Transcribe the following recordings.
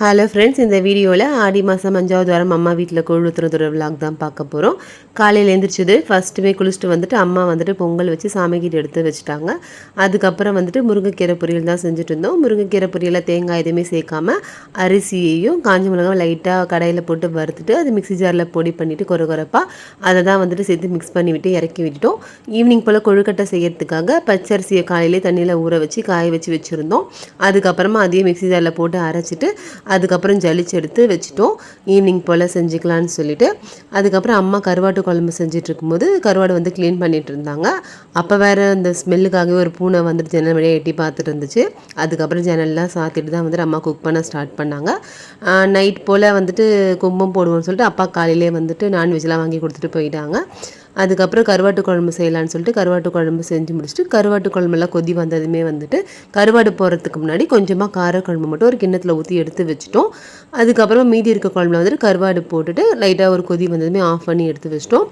Hello friends இந்த வீடியோவில் ஆடி மாதம் அஞ்சாவது வாரம் அம்மா வீட்டில் கூழ் ஊற்றுறதுற விளாக் தான் பார்க்க போகிறோம் காலையில் எழுந்திரிச்சது ஃபஸ்ட்டுமே குளிச்சுட்டு வந்துட்டு அம்மா வந்துட்டு பொங்கல் வச்சு சாமிக்கிட்டு எடுத்து வச்சுட்டாங்க. அதுக்கப்புறம் வந்துட்டு முருங்கைக்கீரை பொரியல் தான் செஞ்சுட்டு இருந்தோம். முருங்கைக்கீரை பொரியலில் தேங்காய் எதுவுமே சேர்க்காம அரிசியையும் காஞ்ச மிளகாய் லைட்டாக கடையில் போட்டு வறுத்துட்டு அது மிக்ஸி ஜாரில் பொடி பண்ணிவிட்டு கொர குறப்பாக அதை தான் வந்துட்டு சேர்த்து மிக்ஸ் பண்ணி விட்டு இறக்கி விட்டுட்டோம். ஈவினிங் போல் கொழுக்கட்டை செய்யறதுக்காக பச்சரிசியை காலையிலே தண்ணியில் ஊற வச்சு காய வச்சு வச்சுருந்தோம். அதுக்கப்புறமா அதையும் மிக்ஸி ஜாரில் போட்டு அரைச்சிட்டு அதுக்கப்புறம் ஜலிச்சு எடுத்து வச்சுட்டோம். ஈவினிங் போல் செஞ்சுக்கலான்னு சொல்லிட்டு. அதுக்கப்புறம் அம்மா கருவாட்டு குழம்பு செஞ்சுட்டு இருக்கும்போது கருவாடு வந்து க்ளீன் பண்ணிட்டு இருந்தாங்க அப்போ வேறு அந்த ஸ்மெல்லுக்காகவே ஒரு பூனை வந்துட்டு ஜன்னல் வழியாக எட்டி பார்த்துட்டு இருந்துச்சு அதுக்கப்புறம் ஜன்னல்லாம் சாத்திட்டு தான் வந்துட்டு அம்மா குக் பண்ண ஸ்டார்ட் பண்ணாங்க. நைட் போல் வந்துட்டு கும்பம் போடுவோம்னு சொல்லிட்டு அப்பா காலையிலே வந்துட்டு நான்வெஜ்லாம் வாங்கி கொடுத்துட்டு போயிட்டாங்க. அதுக்கப்புறம் கருவாட்டு குழம்பு செய்யலான்னு சொல்லிட்டு கருவாட்டு குழம்பு செஞ்சு முடிச்சுட்டு கருவாட்டு குழம்புலாம் கொதி வந்ததுமே வந்துட்டு கருவாடு போகிறதுக்கு முன்னாடி கொஞ்சமாக காரக்குழம்பு மட்டும் ஒரு கிண்ணத்தில் ஊற்றி எடுத்து வச்சுட்டோம். அதுக்கப்புறம் மீதி இருக்க குழம்புல வந்துட்டு கருவாடு போட்டுட்டு லைட்டாக ஒரு கொதி வந்ததுமே ஆஃப் பண்ணி எடுத்து வச்சிட்டோம்.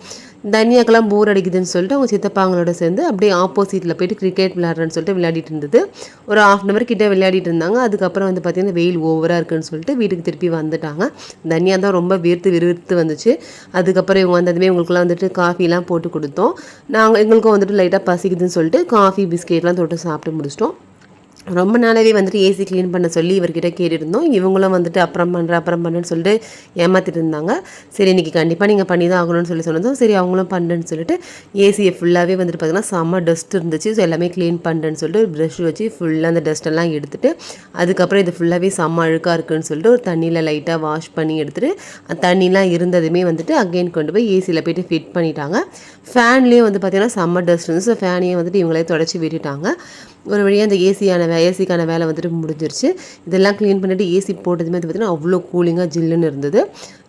தனியாக்கெல்லாம் போர் அடிக்குதுன்னு சொல்லிட்டு அவங்க சித்தப்பாங்களோட சேர்ந்து அப்படியே ஆப்போசிட்டில் போயிட்டு கிரிக்கெட் விளையாடுறேன்னு சொல்லிட்டு விளையாடிட்டு இருந்தது. ஒரு ஆஃப் அன் கிட்டே விளையாடிட்டு இருந்தாங்க. அதுக்கப்புறம் வந்து பார்த்திங்கன்னா வெயில் ஓவராக இருக்குன்னு சொல்லிட்டு வீட்டுக்கு திருப்பி வந்துட்டாங்க. தனியாக தான் ரொம்ப வேர்த்து விறுவிறுத்து வந்துச்சு. அதுக்கப்புறம் இவங்க வந்ததுமே இவங்களுக்குலாம் வந்துட்டு காஃபி காஃபிலாம் போட்டு கொடுத்தோம். நாங்கள் எங்களுக்கும் வந்துட்டு லைட்டாக பசிக்குதுன்னு சொல்லிட்டு காஃபி பிஸ்கெட்லாம் தொட்டு சாப்பிட்டு முடிச்சிட்டோம். ரொம்ப நாளாகவே வந்துட்டு ஏசி க்ளீன் பண்ண சொல்லி இவர்கிட்ட கேட்டிருந்தோம். இவங்களும் வந்துட்டு அப்புறம் பண்ணுறேன் அப்புறம் பண்ணுறேன்னு சொல்லிட்டு ஏமாற்றிட்டு இருந்தாங்க. சரி இன்றைக்கி கண்டிப்பாக நீங்கள் பண்ணி தான் ஆகணும்னு சொல்லி சொன்னதும் சரி அவங்களும் பண்ணுறேன்னு சொல்லிட்டு ஏசியை ஃபுல்லாகவே வந்துட்டு பார்த்தீங்கன்னா செம்ம டஸ்ட் இருந்துச்சு. ஸோ எல்லாமே க்ளீன் பண்ணுறேன்னு சொல்லிட்டு ப்ரஷ் வச்சு ஃபுல்லாக அந்த டஸ்ட்டெல்லாம் எடுத்துகிட்டு அதுக்கப்புறம் இது ஃபுல்லாகவே செம்ம அழுக்காக இருக்குன்னு சொல்லிட்டு ஒரு தண்ணியில் லைட்டாக வாஷ் பண்ணி எடுத்துகிட்டு தண்ணிலாம் இருந்ததுமே வந்துட்டு அகைன் கொண்டு போய் ஏசியில் போயிட்டு ஃபிட் பண்ணிட்டாங்க. ஃபேன்லேயும் வந்து பார்த்திங்கன்னா செம்ம டஸ்ட் இருந்துச்சு. ஸோ ஃபேனையும் வந்துட்டு இவங்களே தொடச்சி விட்டுட்டாங்க. ஒரு வழியாக அந்த ஏசியான வே ஏசிக்கான வேலை வந்துட்டு முடிஞ்சிருச்சு. இதெல்லாம் க்ளீன் பண்ணிவிட்டு ஏசி போட்டதுமே வந்து பார்த்திங்கன்னா அவ்வளோ கூலிங்காக ஜில்லுன்னு இருந்தது.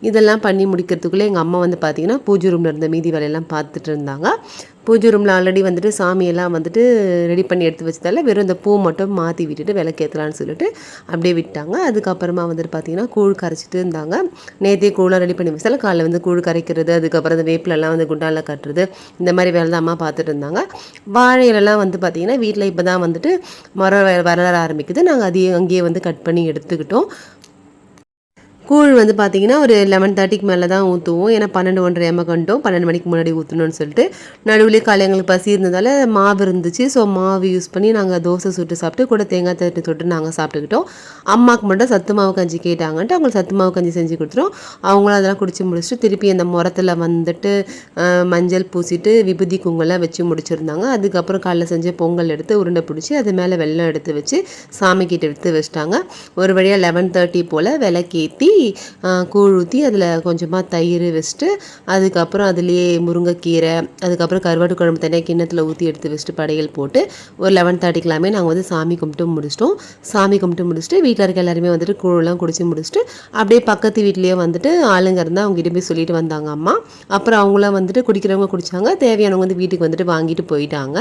இதெல்லாம் பண்ணி முடிக்கிறதுக்குள்ளே எங்கள் அம்மா வந்து பார்த்திங்கன்னா பூஜை ரூமில் இருந்த மீதி வேலையெல்லாம் பார்த்துட்டு இருந்தாங்க. பூஜை ரூமில் ஆல்ரெடி வந்துட்டு சாமியெல்லாம் வந்துட்டு ரெடி பண்ணி எடுத்து வச்சதால வெறும் இந்த பூ மட்டும் மாற்றி விட்டுட்டு விளக்கேற்றலான்னு சொல்லிட்டு அப்படியே விட்டாங்க. அதுக்கப்புறமா வந்துட்டு பார்த்திங்கன்னா கூழ் கரைச்சிட்டு இருந்தாங்க. நேற்றே கூழெலாம் ரெடி பண்ணி வச்சால காலைல வந்து கூழ் கரைக்கிறது அதுக்கப்புறம் அந்த வேப்பிலெல்லாம் வந்து குண்டாலில் கட்டுறது இந்த மாதிரி வேலை தான் அம்மா பார்த்துட்டு இருந்தாங்க. வாழையிலலாம் வந்து பார்த்திங்கன்னா வீட்டில் இப்போ தான் வந்துட்டு மரம் வ- வளர ஆரம்பிக்குது. நாங்கள் அதையே அங்கேயே வந்து கட் பண்ணி எடுத்துக்கிட்டோம். கூழ் வந்து பார்த்தீங்கன்னா ஒரு லெவன் தேர்ட்டிக்கு மேலே தான் ஊற்றுவோம் ஏன்னா பன்னெண்டு ஒன்றரை ஏமா கண்டோம். பன்னெண்டு மணிக்கு முன்னாடி ஊற்றணும்னு சொல்லிட்டு நடுவில் காலை எங்களுக்கு பசி இருந்ததால் மாவு இருந்துச்சு. ஸோ மாவு யூஸ் பண்ணி நாங்கள் தோசை சுட்டு சாப்பிட்டு கூட தேங்காய் தட்டு தொட்டு நாங்கள் சாப்பிட்டுக்கிட்டோம். அம்மாவுக்கு மட்டும் சத்து மாவு கஞ்சி கேட்டாங்கன்ட்டு அவங்களுக்கு சத்து மாவு கஞ்சி செஞ்சு கொடுத்துரும் அவங்களும் அதெல்லாம் குடிச்சு முடிச்சுட்டு திருப்பி அந்த முரத்தில் வந்துட்டு மஞ்சள் பூசிட்டு விபூதி குங்கெல்லாம் வச்சு முடிச்சிருந்தாங்க. அதுக்கப்புறம் காலைல செஞ்ச பொங்கல் எடுத்து உருண்டை பிடிச்சி அது மேலே வெல்லம் எடுத்து வச்சு சாமிக்கிட்ட எடுத்து வச்சிட்டாங்க. ஒரு வழியாக லெவன் தேர்ட்டி போல் விளக்கேற்றி கூழ் ஊற்றி அதில் கொஞ்சமாக தயிர் வச்சுட்டு அதுக்கப்புறம் அதுலேயே முருங்கைக்கீரை அதுக்கப்புறம் கருவாட்டு குழம்பு தனியாக கிண்ணத்தில் ஊற்றி எடுத்து வச்சுட்டு படையல் போட்டு ஒரு லெவன் தேர்ட்டிக்கெல்லாமே நாங்கள் வந்து சாமி கும்பிட்டு முடிச்சிட்டோம். சாமி கும்பிட்டு முடிச்சுட்டு வீட்டில் இருக்க எல்லாருமே வந்துட்டு கூழெல்லாம் குடிச்சு முடிச்சுட்டு அப்படியே பக்கத்து வீட்லேயே வந்துட்டு ஆளுங்க இருந்தால் அவங்ககிட்ட போய் சொல்லிட்டு வந்தாங்க அம்மா. அப்புறம் அவங்களாம் வந்துட்டு குடிக்கிறவங்க குடித்தாங்க தேவையானவங்க வந்து வீட்டுக்கு வந்துட்டு வாங்கிட்டு போயிட்டாங்க.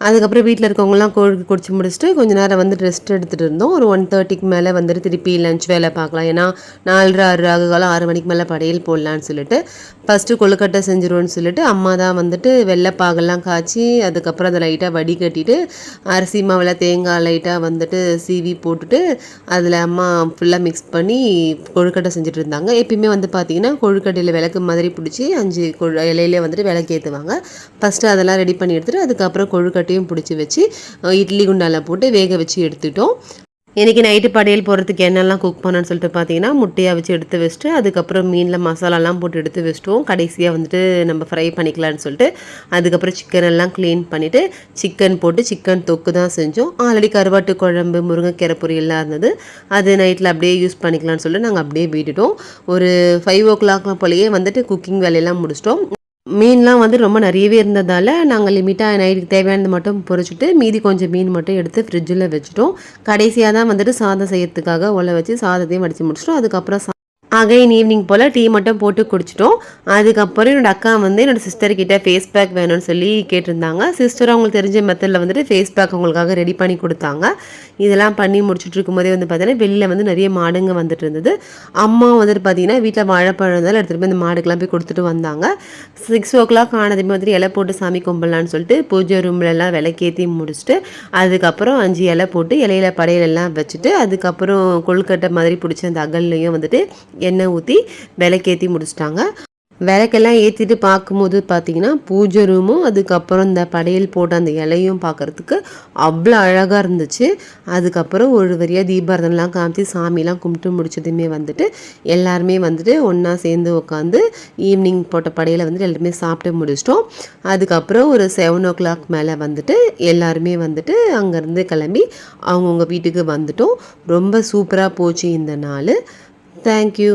அதுக்கப்புறம் வீட்டில் இருக்கவங்கலாம் கோழி குடிச்சு முடிச்சுட்டு கொஞ்ச நேரம் வந்து ரெஸ்ட் எடுத்துகிட்டு இருந்தோம். ஒரு ஒன் தேர்ட்டிக்கு மேலே வந்துட்டு திருப்பி லஞ்ச் வேலை பார்க்கலாம். ஏன்னா நாலரை ஆறு ராகு காலம் ஆறு மணிக்கு மேலே படையல் போடலான்னு சொல்லிட்டு ஃபஸ்ட்டு கொழுக்கட்டை செஞ்சிருவோன்னு சொல்லிட்டு அம்மா தான் வந்துட்டு வெள்ளைப்பாகெல்லாம் காய்ச்சி அதுக்கப்புறம் அதை லைட்டாக வடிகட்டிட்டு அரிசி மாவில் தேங்காய் லைட்டாக வந்துட்டு சீவி போட்டுட்டு அதில் அம்மா ஃபுல்லாக மிக்ஸ் பண்ணி கொழுக்கட்டை செஞ்சுட்டு இருந்தாங்க. எப்பயுமே வந்து பார்த்தீங்கன்னா கொழுக்கட்டையில் விளக்கு மாதிரி பிடிச்சி அஞ்சு கொழு இலையிலே வந்துட்டு விளக்கு ஏற்றுவாங்க ஃபஸ்ட்டு அதெல்லாம் ரெடி பண்ணி எடுத்துகிட்டு அதுக்கப்புறம் கொழுக்கட்டையும் பிடிச்சி வச்சு இட்லி குண்டால போட்டு வேக வச்சு எடுத்துட்டோம். இன்றைக்கி நைட்டு படையல் போடுறதுக்கு என்னெல்லாம் குக் பண்ணேன்னு சொல்லிட்டு பார்த்தீங்கன்னா முட்டையாக வச்சு எடுத்து வச்சுட்டு அதுக்கப்புறம் மீனில் மசாலாலாம் போட்டு எடுத்து வச்சுட்டோம். கடைசியாக வந்துட்டு நம்ம ஃப்ரை பண்ணிக்கலாம்னு சொல்லிட்டு அதுக்கப்புறம் சிக்கன் எல்லாம் க்ளீன் பண்ணிவிட்டு சிக்கன் போட்டு சிக்கன் தொக்கு தான் செஞ்சோம். ஆல்ரெடி கருவாட்டு குழம்பு முருங்கைக்கீரை பொரியெல்லாம் இருந்தது. அது நைட்டில் அப்படியே யூஸ் பண்ணிக்கலாம்னு சொல்லிட்டு நாங்கள் அப்படியே விட்டுட்டோம். ஒரு ஃபைவ் ஓ கிளாக் போலேயே வந்துட்டு குக்கிங் வேலையெல்லாம் முடிச்சிட்டோம். மீன்லாம் வந்து ரொம்ப நிறையவே இருந்ததால் நாங்கள் லிமிட்டாக நைட்டுக்கு தேவையானது மட்டும் பொரிச்சிட்டு மீதி கொஞ்சம் மீன் மட்டும் எடுத்து ஃப்ரிட்ஜில் வச்சுட்டோம். கடைசியாக தான் வந்துட்டு சாதம் செய்யறதுக்காக உள்ள வச்சு சாதத்தையும் வடித்து முடிச்சிட்டோம். அதுக்கப்புறம் சா- அகைன் ஈவினிங் போல் டீ மட்டும் போட்டு குடிச்சிட்டோம். அதுக்கப்புறம் என்னோடய அக்கா வந்து என்னோட சிஸ்டர்கிட்ட ஃபேஸ் பேக் வேணும்னு சொல்லி கேட்டிருந்தாங்க. சிஸ்டர் அவங்களுக்கு தெரிஞ்ச மெத்தடில் வந்துட்டு ஃபேஸ் பேக் அவங்களுக்காக ரெடி பண்ணி கொடுத்தாங்க. இதெல்லாம் பண்ணி முடிச்சுட்டு இருக்கும்போதே வந்து பார்த்தீங்கன்னா வெளியில் வந்து நிறைய மாடுங்க வந்துட்டு இருந்தது. அம்மா வந்துட்டு பார்த்தீங்கன்னா வீட்டில் வாழைப்பழம் இருந்தாலும் எடுத்துகிட்டு போய் இந்த மாடுக்கெல்லாம் போய் கொடுத்துட்டு வந்தாங்க. சிக்ஸ் ஓ கிளாக் ஆனதுமே வந்துட்டு இலை போட்டு சாமி கும்பிடலான்னு சொல்லிட்டு பூஜை ரூம்லெல்லாம் விளக்கேற்றி முடிச்சுட்டு அதுக்கப்புறம் அஞ்சு இலை போட்டு இலையில படையிலெல்லாம் வச்சுட்டு அதுக்கப்புறம் கொழுக்கட்டை மாதிரி பிடிச்ச அந்த அகல்லையும் வந்துட்டு எண்ணெய் ஊற்றி விளக்கேற்றி முடிச்சிட்டாங்க. விளக்கெல்லாம் ஏற்றிட்டு பார்க்கும்போது பார்த்தீங்கன்னா பூஜை ரூமும் அதுக்கப்புறம் இந்த படையல் போட்ட அந்த இலையும் பார்க்குறதுக்கு அவ்வளோ அழகாக இருந்துச்சு. அதுக்கப்புறம் ஒரு வரியாக தீபாரதனெலாம் காமிச்சு சாமிலாம் கும்பிட்டு முடிச்சதுமே வந்துட்டு எல்லாருமே வந்துட்டு ஒன்றா சேர்ந்து உட்காந்து ஈவினிங் போட்ட படையில் வந்துட்டு எல்லாருமே சாப்பிட்டு முடிச்சிட்டோம். அதுக்கப்புறம் ஒரு செவன் ஓ கிளாக் மேலே வந்துட்டு எல்லாருமே வந்துட்டு அங்கேருந்து கிளம்பி அவங்கவுங்க வீட்டுக்கு வந்துட்டோம். ரொம்ப சூப்பராக போச்சு இந்த நாள். தேங்க்யூ